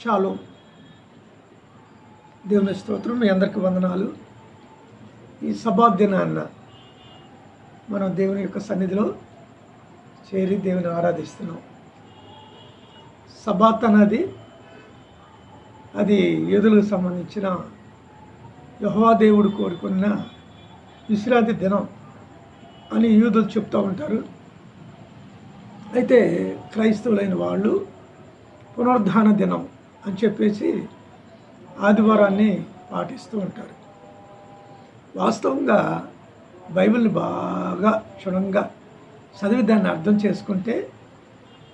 Shallow. దేవుని స్తోత్రం మీ అందరికి వందనాలు. ఈ సభా దినాన్న మనం దేవుని యొక్క సన్నిధిలో చేరి దేవుని ఆరాధిస్తున్నాం. సబాత్ అన్నది అది యూదులకు సంబంధించిన యహోవాదేవుడు కోరుకున్న విశ్రాంతి దినం అని యూదులు చెప్తూ ఉంటారు. అయితే క్రైస్తవులైన వాళ్ళు పునరుద్ధాన దినం అని చెప్పేసి ఆదివారాన్ని పాటిస్తూ ఉంటారు. వాస్తవంగా బైబిల్ని బాగా క్షుణ్ణంగా చదివి దాన్ని అర్థం చేసుకుంటే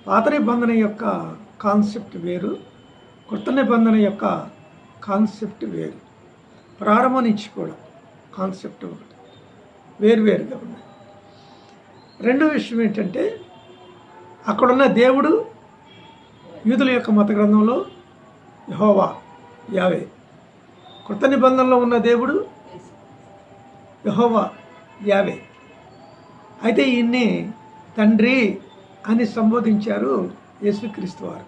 పాత నిబంధన యొక్క కాన్సెప్ట్ వేరు కొత్త నిబంధన యొక్క కాన్సెప్ట్ వేరు. ప్రారంభం నుంచి కూడా కాన్సెప్ట్ ఒకటి వేరువేరుగా ఉన్నాయి రెండో విషయం ఏంటంటే అక్కడున్న దేవుడు యూదుల యొక్క మత గ్రంథంలో యహోవా యావే. కృత నిబంధనలో ఉన్న దేవుడు యహోవా యావే. అయితే ఈయన్ని తండ్రి అని సంబోధించారు యేసుక్రీస్తు వారు.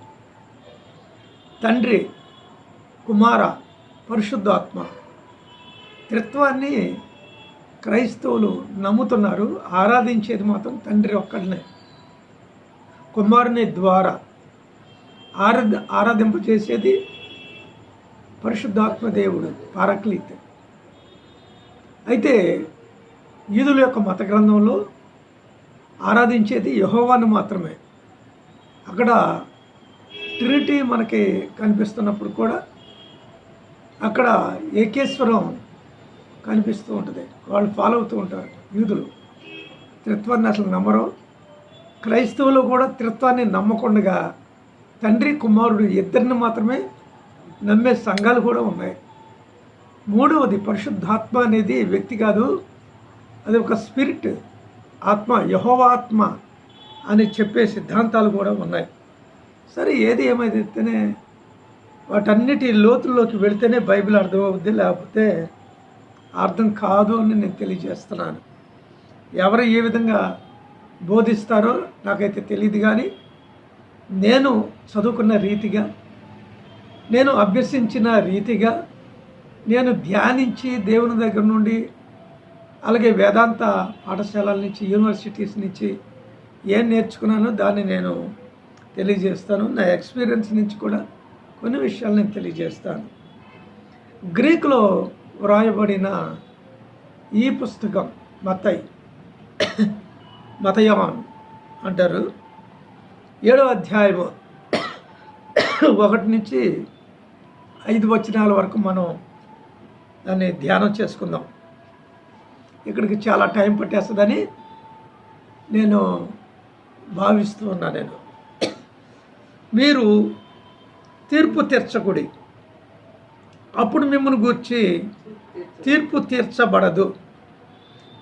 తండ్రి కుమార పరిశుద్ధాత్మ. త్రిత్వాన్ని క్రైస్తవులు నమ్ముతున్నారు ఆరాధించేది మాత్రం తండ్రి ఒక్కడనే. కుమారుని ద్వారా ఆరాధ ఆరాధింప చేసేది పరిశుద్ధాత్మ దేవుడు పారక్లీత్. అయితే యూదుల యొక్క మత గ్రంథంలో ఆరాధించేది యహోవాను మాత్రమే. అక్కడ ట్రినిటీ మనకి కనిపిస్తున్నప్పుడు కూడా అక్కడ ఏకేశ్వరం కనిపిస్తూ ఉంటుంది. వాళ్ళు ఫాలో అవుతూ ఉంటారు యూదులు. త్రిత్వాన్ని అసలు నమ్మరు. క్రైస్తవులు కూడా త్రిత్వాన్ని నమ్మకుండగా తండ్రి కుమారుడు ఇద్దరిని మాత్రమే నమ్మే సంఘాలు కూడా ఉన్నాయి. మూడవది పరిశుద్ధాత్మ అనేది వ్యక్తి కాదు అది ఒక స్పిరిట్ ఆత్మ యహోవాత్మ అని చెప్పే సిద్ధాంతాలు కూడా ఉన్నాయి. సరే ఏది ఏమైతేనే వాటన్నిటి లోతుల్లోకి వెళితేనే బైబిల్ అర్థమవుద్ది లేకపోతే అర్థం కాదు అని నేను తెలియజేస్తున్నాను. ఎవరు ఏ విధంగా బోధిస్తారో నాకైతే తెలియదు కానీ నేను చదువుకున్న రీతిగా నేను అభ్యసించిన రీతిగా నేను ధ్యానించి దేవుని దగ్గర నుండి అలాగే వేదాంత పాఠశాలల నుంచి యూనివర్సిటీస్ నుంచి ఏం నేర్చుకున్నానో దాన్ని నేను తెలియజేస్తాను. నా ఎక్స్పీరియన్స్ నుంచి కూడా కొన్ని విషయాలు నేను తెలియజేస్తాను. గ్రీకులో వ్రాయబడిన ఈ పుస్తకం మతయ్ మతయమాన్ అంటారు. ఏడో అధ్యాయము ఒకటి నుంచి ఐదు వచనాల వరకు మనం దాన్ని ధ్యానం చేసుకుందాం. ఇక్కడికి చాలా టైం పట్టేస్తుందని నేను భావిస్తూ ఉన్నా నేను. మీరు తీర్పు తీర్చకుడి. అప్పుడు మిమ్మల్ని గూర్చి తీర్పు తీర్చబడదు.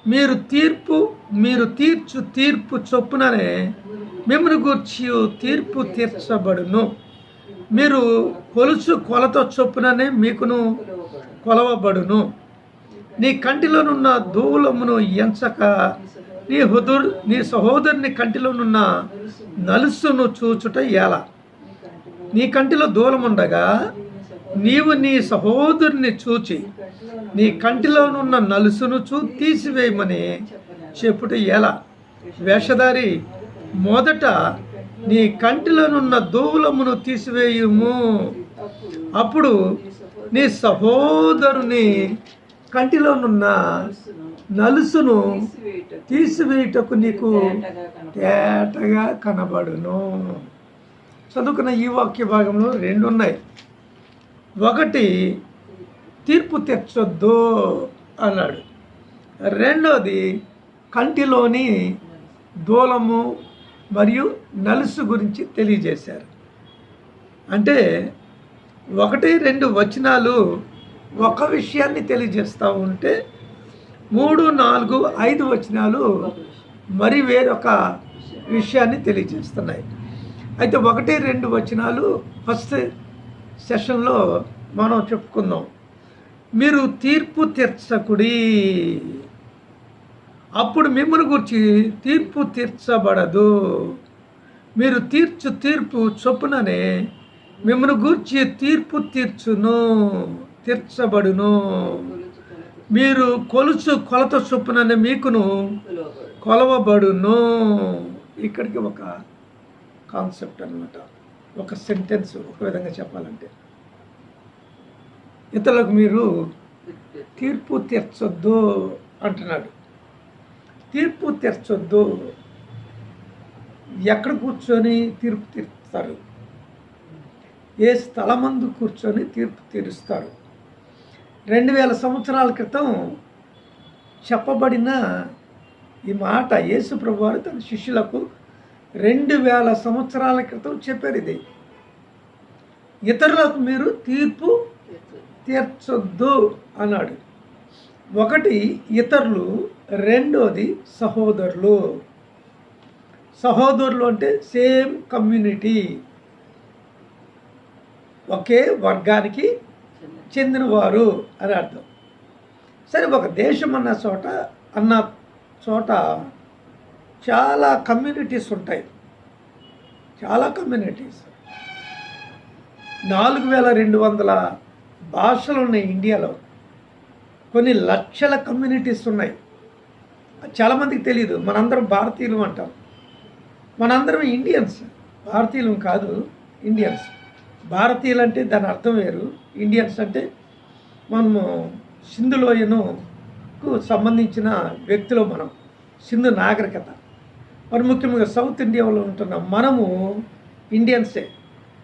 మీరు తీర్పు మీరు తీర్చు తీర్పు చొప్పుననే మిమ్మల్ని గూర్చి తీర్పు తీర్చబడును. మీరు కొలుచు కొలత చొప్పుననే మీకును కొలవబడును. నీ కంటిలోనున్న దూలమును ఎంచక నీ హుదుర్ నీ సహోదరుని కంటిలోనున్న నలుసును చూచుట ఎలా? నీ కంటిలో దూలముండగా నీవు నీ సహోదరుని చూచి నీ కంటిలోనున్న నలుసును చూ తీసివేయమని చెప్పుట ఎలా? వేషధారి మొదట నీ కంటిలోనున్న దూలమును తీసివేయుము. అప్పుడు నీ సహోదరుని కంటిలోనున్న నలుసును తీసివేయటకు నీకు తేటగా కనబడును. చదువుకున్న ఈ వాక్య భాగంలో రెండు ఉన్నాయి. ఒకటి తీర్పు తెచ్చొద్దు అన్నాడు. రెండోది కంటిలోని దూలము మరియు నలుసు గురించి తెలియజేశారు. అంటే ఒకటి రెండు వచనాలు ఒక విషయాన్ని తెలియజేస్తూ ఉంటే మూడు నాలుగు ఐదు వచనాలు మరి వేరొక విషయాన్ని తెలియజేస్తున్నాయి. అయితే ఒకటి రెండు వచనాలు ఫస్ట్ సెషన్లో మనం చెప్పుకుందాం. మీరు తీర్పు తీర్చకుడి. అప్పుడు మిమ్మల్ని గురించి తీర్పు తీర్చబడదు. మీరు తీర్చు తీర్పు చొప్పుననే మిమ్మల్ని గూర్చి తీర్పు తీర్చును తీర్చబడును. మీరు కొలుచు కొలత చొప్పుననే మీకును కొలవబడును. ఇక్కడికి ఒక కాన్సెప్ట్ అనమాట ఒక సెంటెన్స్ ఒక విధంగా చెప్పాలంటే. ఇతరులకు మీరు తీర్పు తీర్చొద్దు అంటున్నాడు. తీర్పు తీర్చొద్దు. ఎక్కడ కూర్చొని తీర్పు తీరుస్తారు ఏ స్థలమందు కూర్చొని తీర్పు తీరుస్తారు? రెండు వేల సంవత్సరాల క్రితం చెప్పబడిన ఈ మాట యేసు ప్రభు వారు తన శిష్యులకు రెండు వేల సంవత్సరాల క్రితం చెప్పారు ఇది. ఇతరులకు మీరు తీర్పు తీర్చొద్దు అన్నాడు. ఒకటి ఇతరులు రెండోది సహోదరులు. సహోదరులు అంటే సేమ్ కమ్యూనిటీ. ఒకే వర్గానికి చెందినవారు అని అర్థం. సరే ఒక దేశం అన్న చోట అన్న చోట చాలా కమ్యూనిటీస్ ఉంటాయి. చాలా కమ్యూనిటీస్. నాలుగు వేల రెండు వందల భాషలు ఉన్నాయి ఇండియాలో కొన్ని లక్షల కమ్యూనిటీస్ ఉన్నాయి. చాలామందికి తెలియదు మనందరం భారతీయులు అంటాం. మనందరం ఇండియన్స్. భారతీయులు కాదు ఇండియన్స్. భారతీయులు అంటే దాని అర్థం వేరు. ఇండియన్స్ అంటే మనము సింధు లోయనుకు సంబంధించిన వ్యక్తులు మనం. సింధు నాగరికత. మరి ముఖ్యంగా సౌత్ ఇండియాలో ఉంటున్న మనము ఇండియన్సే.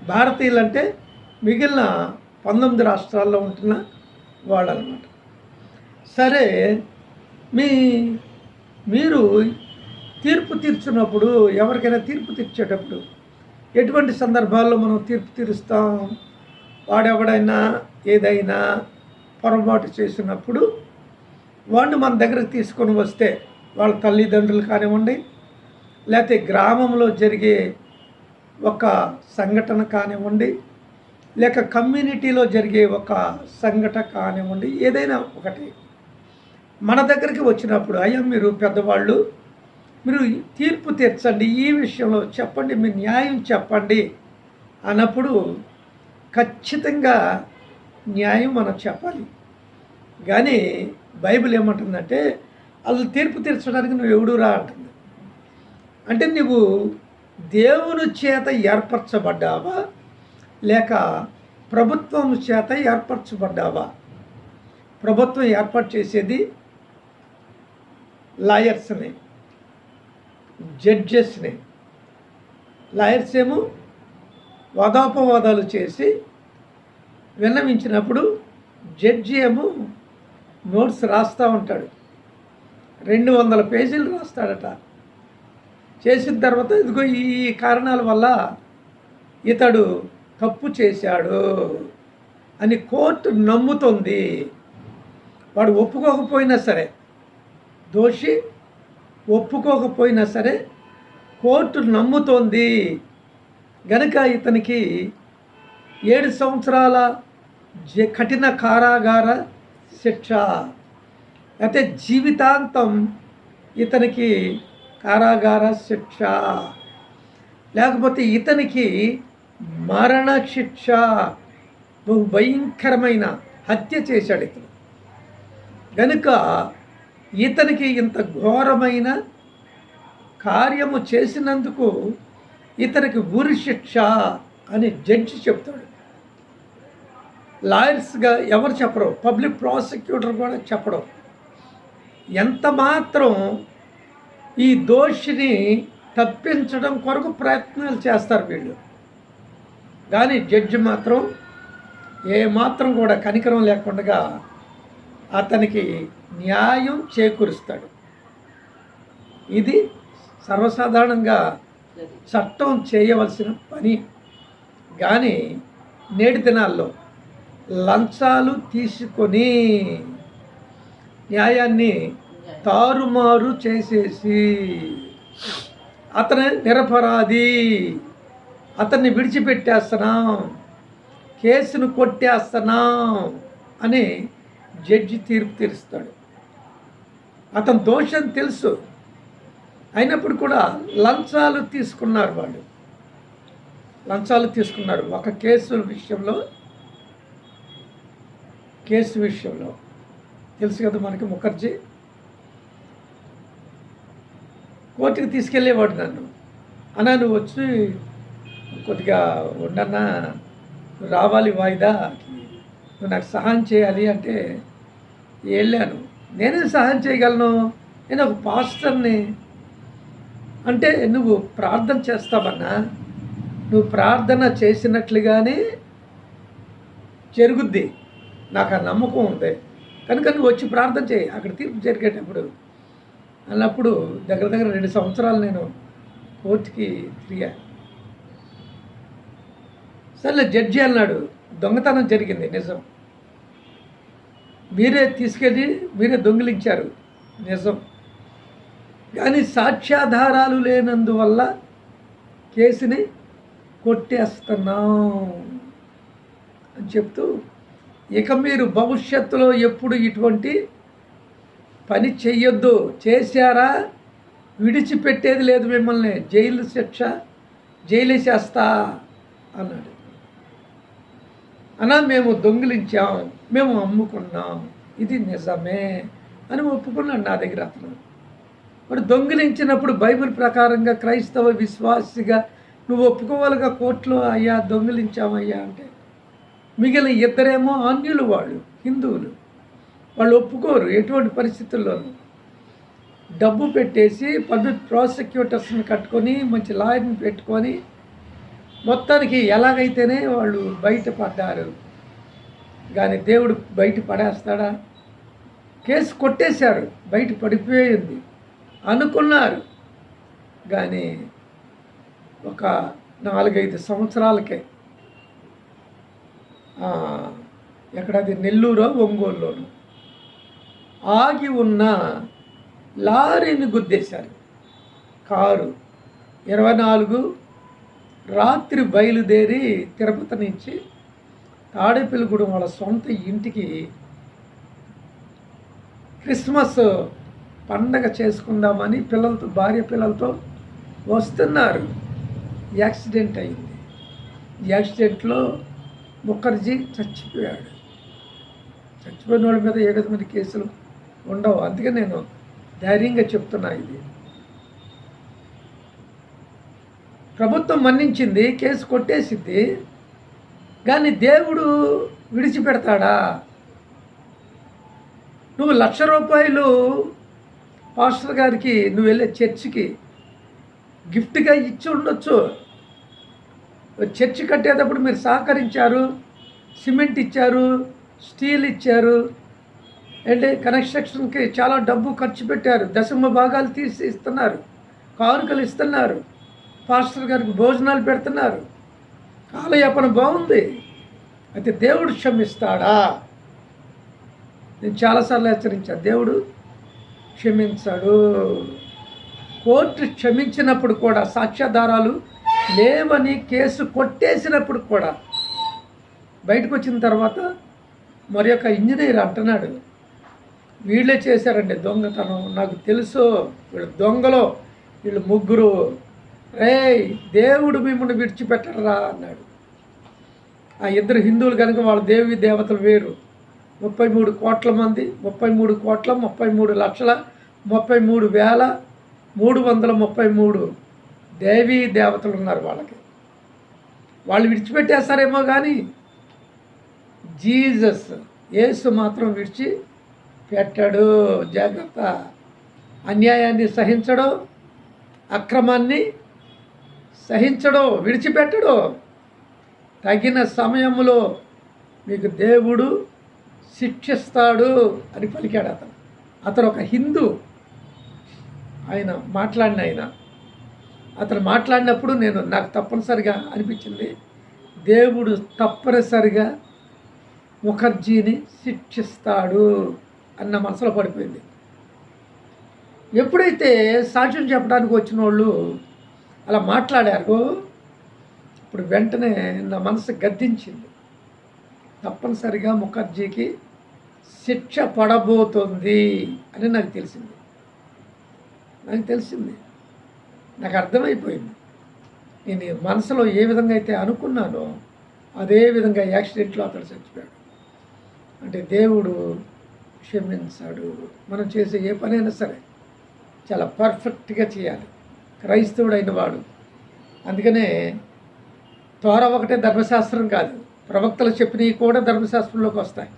భారతీయులు అంటే మిగిలిన పంతొమ్మిది రాష్ట్రాల్లో ఉంటున్న వాళ్ళనమాట. సరే మీ మీరు తీర్పు తీర్చున్నప్పుడు ఎవరికైనా తీర్పు తీర్చేటప్పుడు ఎటువంటి సందర్భాల్లో మనం తీర్పు తీరుస్తాం? వాడెవడైనా ఏదైనా పొరపాటు చేసినప్పుడు వాడిని మన దగ్గరకు తీసుకొని వస్తే వాళ్ళ తల్లిదండ్రులు కానివ్వండి లేకపోతే గ్రామంలో జరిగే ఒక సంఘటన కానివ్వండి లేక కమ్యూనిటీలో జరిగే ఒక సంఘటన కానివ్వండి ఏదైనా ఒకటి మన దగ్గరికి వచ్చినప్పుడు అయ్యా మీరు పెద్దవాళ్ళు మీరు తీర్పు తీర్చండి ఈ విషయంలో చెప్పండి మీ న్యాయం చెప్పండి అన్నప్పుడు ఖచ్చితంగా న్యాయం మనం చెప్పాలి. కానీ బైబిల్ ఏమంటుందంటే వాళ్ళు తీర్పు తీర్చడానికి నువ్వు ఎవడురా అంటుంది. అంటే నువ్వు దేవుని చేత ఏర్పరచబడ్డావా? లేక ప్రభుత్వం చేత ఏర్పరచబడ్డావా? ప్రభుత్వం ఏర్పాటు చేసేది లాయర్స్ని జడ్జెస్ని. లాయర్స్ ఏమో వాదాపవాదాలు చేసి విన్నవించినప్పుడు జడ్జి ఏమో నోట్స్ రాస్తూ ఉంటాడు. రెండు వందల పేజీలు రాస్తాడట. చేసిన తర్వాత ఇదిగో ఈ కారణాల వల్ల ఇతడు తప్పు చేశాడు అని కోర్టు నమ్ముతుంది. వాడు ఒప్పుకోకపోయినా సరే దోషి ఒప్పుకోకపోయినా సరే కోర్టు నమ్ముతోంది. గనుక ఇతనికి ఏడు సంవత్సరాల కఠిన కారాగార శిక్ష. అయితే జీవితాంతం ఇతనికి కారాగార శిక్ష. లేకపోతే ఇతనికి మరణ శిక్ష. బహు భయంకరమైన హత్య చేశాడు ఇతను. గనుక ఇతనికి ఇంత ఘోరమైన కార్యము చేసినందుకు ఇతనికి ఉరి శిక్ష అని జడ్జి చెప్తాడు. లాయర్స్గా ఎవరు చెప్పరు పబ్లిక్ ప్రాసిక్యూటర్ కూడా చెప్పడం. ఎంత మాత్రం ఈ దోషిని తప్పించడం కొరకు ప్రయత్నాలు చేస్తారు వీళ్ళు. కానీ జడ్జి మాత్రం ఏ మాత్రం కూడా కనికరం లేకుండా అతనికి న్యాయం చేకూరుస్తాడు. ఇది సర్వసాధారణంగా చట్టం చేయవలసిన పని. కానీ నేటి దినాల్లో లంచాలు తీసుకొని న్యాయాన్ని తారుమారు చేసేసి అతని నిరపరాధి అతన్ని విడిచిపెట్టేస్తున్నాం కేసును కొట్టేస్తున్నాం అని జడ్జి తీర్పు తీరుస్తాడు. అతను దోషం తెలుసు. అయినప్పుడు కూడా లంచాలు తీసుకున్నారు వాళ్ళు. లంచాలు తీసుకున్నారు. ఒక కేసు విషయంలో కేసు విషయంలో. తెలుసు కదా మనకి ముఖర్జీ? కోర్టుకి తీసుకెళ్ళేవాడు నన్ను. అన్నా నువ్వు వచ్చి కొద్దిగా ఉండన్నా. రావాలి వాయిదా. నువ్వు నాకు సహాయం చేయాలి అంటే వెళ్ళాను నేనే సహాయం చేయగలను? నేను ఒక పాస్టర్ని. అంటే నువ్వు ప్రార్థన చేస్తావన్నా? నువ్వు ప్రార్థన చేసినట్లుగానే జరుగుద్ది. నాకు ఆ నమ్మకం ఉంది. కనుక నువ్వు వచ్చి ప్రార్థన చేయి. అక్కడ తీర్పు జరిగేటప్పుడు. అన్నప్పుడు దగ్గర దగ్గర రెండు సంవత్సరాలు నేను కోర్టుకి తిరిగా. సర్లే జడ్జి అన్నాడు. దొంగతనం జరిగింది నిజం. మీరే తీసుకెళ్ళి మీరే దొంగిలించారు. నిజం. కానీ సాక్ష్యాధారాలు లేనందువల్ల కేసుని కొట్టేస్తున్నాం అని చెప్తూ ఇక మీరు భవిష్యత్తులో ఎప్పుడు ఇటువంటి పని చెయ్యొద్దు. చేశారా? విడిచిపెట్టేది లేదు మిమ్మల్ని. జైలు శిక్ష జైలు చేస్తా అన్నాడు. అన్నా మేము దొంగిలించాం. మేము అమ్ముకున్నాం. ఇది నిజమే అని ఒప్పుకున్నాడు నా దగ్గర అతను. మరి దొంగిలించినప్పుడు బైబిల్ ప్రకారంగా క్రైస్తవ విశ్వాసిగా నువ్వు ఒప్పుకోవాలిగా కోర్టులో అయ్యా దొంగిలించామయ్యా అంటే మిగిలిన ఇద్దరేమో ఆన్యులు వాళ్ళు హిందువులు. వాళ్ళు ఒప్పుకోరు ఎటువంటి పరిస్థితుల్లోనూ. డబ్బు పెట్టేసి పబ్లిక్ ప్రాసిక్యూటర్స్ని కట్టుకొని మంచి లాయర్ని పెట్టుకొని మొత్తానికి ఎలాగైతేనే వాళ్ళు బయటపడ్డారు. కానీ దేవుడు బయట పడేస్తాడా? కేసు కొట్టేశారు బయట పడిపోయింది అనుకున్నారు. కానీ ఒక నాలుగైదు సంవత్సరాలకే ఎక్కడది? నెల్లూరు ఒంగోలులోను ఆగి ఉన్న లారీని గుద్దేశారు. కారు ఇరవై నాలుగు రాత్రి బయలుదేరి తిరుపతి నుంచి తాడేపల్లిగూడెం వాళ్ళ సొంత ఇంటికి క్రిస్మస్ పండగ చేసుకుందామని పిల్లలతో భార్య పిల్లలతో వస్తున్నారు. యాక్సిడెంట్ అయింది. యాక్సిడెంట్లో ముఖర్జీ చచ్చిపోయాడు. చచ్చిపోయిన వాళ్ళ మీద ఏ విధమైన కేసులు ఉండవు. అందుకే నేను ధైర్యంగా చెప్తున్నా ఇది. ప్రభుత్వం మన్నించింది కేసు కొట్టేసింది. కానీ దేవుడు విడిచిపెడతాడా? నువ్వు లక్ష రూపాయలు పాస్టర్ గారికి నువ్వు వెళ్ళే చర్చికి గిఫ్ట్గా ఇచ్చి ఉండొచ్చు. చర్చి కట్టేటప్పుడు మీరు సహకరించారు సిమెంట్ ఇచ్చారు స్టీల్ ఇచ్చారు అంటే కన్స్ట్రక్షన్కి చాలా డబ్బు ఖర్చు పెట్టారు దశమ భాగాలు తీసి ఇస్తున్నారు కానుకలు ఇస్తున్నారు పాస్టర్ గారికి భోజనాలు పెడుతున్నారు. కాలయాపన బాగుంది. అయితే దేవుడు క్షమిస్తాడా? నేను చాలాసార్లు హెచ్చరించాను దేవుడు క్షమించాడు. కోర్టు క్షమించినప్పుడు కూడా సాక్ష్యాధారాలు లేవని కేసు కొట్టేసినప్పుడు కూడా బయటకు వచ్చిన తర్వాత మరి యొక్క ఇంజనీర్ అంటున్నాడు వీళ్ళే చేశారండి దొంగతనం నాకు తెలుసు వీళ్ళు దొంగలో వీళ్ళు ముగ్గురు రే దేవుడు మిమ్మల్ని విడిచిపెట్టరా అన్నాడు. ఆ ఇద్దరు హిందువులు కనుక వాళ్ళ దేవి దేవతలు వేరు. ముప్పై మూడు కోట్ల మంది ముప్పై మూడు కోట్ల ముప్పై మూడు లక్షల ముప్పై మూడు వేల మూడు వందల ముప్పై మూడు దేవీ దేవతలు ఉన్నారు వాళ్ళకి. వాళ్ళు విడిచిపెట్టేస్తారేమో కానీ జీజస్ యేసు మాత్రం విడిచి పెట్టాడు. జాగ్రత్త. అన్యాయాన్ని సహించడు అక్రమాన్ని సహించడు విడిచిపెట్టడు తగిన సమయంలో మీకు దేవుడు శిక్షిస్తాడు అని పలికాడు అతను. అతను ఒక హిందూ. ఆయన మాట్లాడిన ఆయన. అతను మాట్లాడినప్పుడు నేను నాకు తప్పనిసరిగా అనిపించింది దేవుడు తప్పనిసరిగా ముఖర్జీని శిక్షిస్తాడు అన్న మనసులో పడిపోయింది. ఎప్పుడైతే సాక్ష్యం చెప్పడానికి వచ్చిన వాళ్ళు అలా మాట్లాడారు. ఇప్పుడు వెంటనే నా మనసు గద్దించింది. తప్పనిసరిగా ముఖర్జీకి శిక్ష పడబోతుంది అని నాకు తెలిసింది. నాకు తెలిసింది. నాకు అర్థమైపోయింది. నేను మనసులో ఏ విధంగా అయితే అనుకున్నానో అదే విధంగా యాక్సిడెంట్లో అతడు చచ్చిపోయాడు. అంటే దేవుడు క్షమించాడు. మనం చేసే ఏ పనైనా సరే చాలా పర్ఫెక్ట్గా చేయాలి. క్రైస్తవుడైన వాడు. అందుకనే తోర ఒకటే ధర్మశాస్త్రం కాదు. ప్రవక్తలు చెప్పినవి కూడా ధర్మశాస్త్రంలోకి వస్తాయి.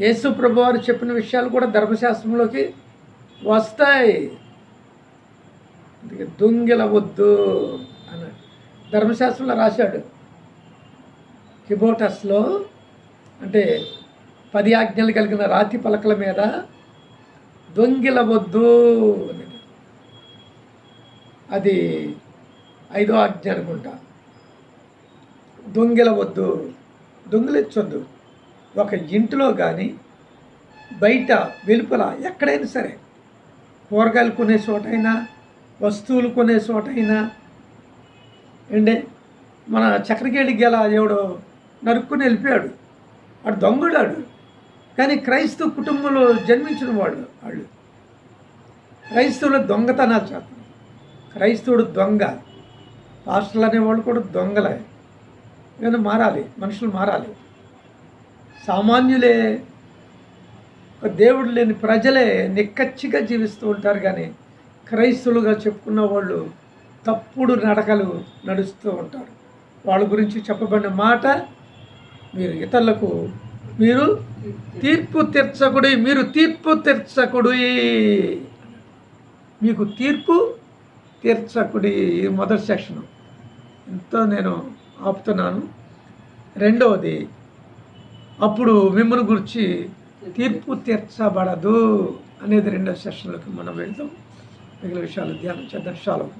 యేసు ప్రభు వారు చెప్పిన విషయాలు కూడా ధర్మశాస్త్రంలోకి వస్తాయి. అందుకే దొంగిల వద్దు అన్నాడు. ధర్మశాస్త్రంలో రాశాడు. కిబోటస్లో అంటే పది ఆజ్ఞలు కలిగిన రాతి పలకల మీద దొంగిల వద్దు అది ఐదో ఆజ్ఞ అనుకుంటా. దొంగిలవద్దు దొంగిలించొద్దు. ఒక ఇంటిలో కానీ బయట వెలుపల ఎక్కడైనా సరే కూరగాయలు కొనే చోటైనా వస్తువులు కొనే చోటైనా ఏంటే? మన చక్రకేళి గెల ఎవడో నరుక్కుని వెళ్ళిపోయాడు. వాడు దొంగడాడు. కానీ క్రైస్తవ కుటుంబంలో జన్మించిన వాళ్ళు వాళ్ళు క్రైస్తవులు దొంగతనాలు చేస్తారు క్రైస్తవుడు దొంగ. పాస్టర్లు అనేవాళ్ళు కూడా దొంగలే. కానీ మారాలి మనుషులు మారాలి. సామాన్యులే ఒక దేవుడు లేని ప్రజలే నిక్కచ్చిగా జీవిస్తూ ఉంటారు కానీ క్రైస్తవులుగా చెప్పుకున్న వాళ్ళు తప్పుడు నడకలు నడుస్తూ ఉంటారు. వాళ్ళ గురించి చెప్పబడిన మాట మీరు ఇతరులకు మీరు తీర్పు తీర్చకుడి మీరు తీర్పు తీర్చకుడి. మీకు తీర్పు తీర్చకుడి మొదటి సెక్షన్. ఎంతో నేను ఆపుతున్నాను. రెండవది అప్పుడు మిమ్మల్ని గురించి తీర్పు తీర్చబడదు అనేది రెండో సెషన్లోకి మనం వెళ్తాం మిగిలిన విషయాలు ధ్యానం చేద్దాం. శాలం